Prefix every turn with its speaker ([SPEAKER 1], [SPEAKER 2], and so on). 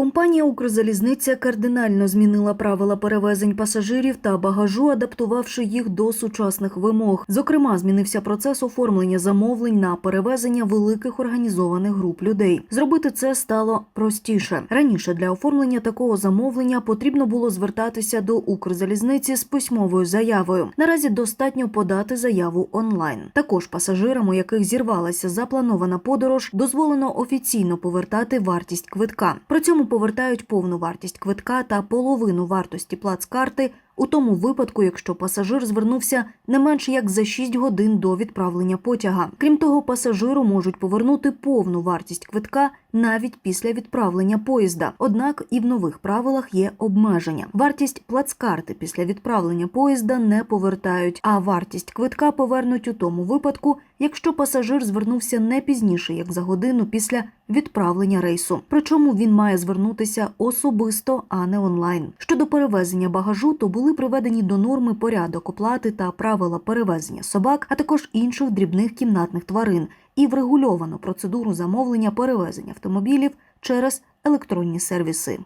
[SPEAKER 1] Компанія Укрзалізниця кардинально змінила правила перевезень пасажирів та багажу, адаптувавши їх до сучасних вимог. Зокрема, змінився процес оформлення замовлень на перевезення великих організованих груп людей. Зробити це стало простіше. Раніше для оформлення такого замовлення потрібно було звертатися до Укрзалізниці з письмовою заявою. Наразі достатньо подати заяву онлайн. Також пасажирам, у яких зірвалася запланована подорож, дозволено офіційно повертати вартість квитка. При цьому повертають повну вартість квитка та половину вартості плацкарти у тому випадку, якщо пасажир звернувся не менше як за 6 годин до відправлення потяга. Крім того, пасажиру можуть повернути повну вартість квитка навіть після відправлення поїзда. Однак і в нових правилах є обмеження. Вартість плацкарти після відправлення поїзда не повертають, а вартість квитка повернуть у тому випадку, якщо пасажир звернувся не пізніше як за годину після відправлення рейсу. Причому він має звернутися особисто, а не онлайн. Щодо перевезення багажу, то були приведені до норми порядок оплати та правила перевезення собак, а також інших дрібних кімнатних тварин, і врегульовано процедуру замовлення перевезення автомобілів через електронні сервіси.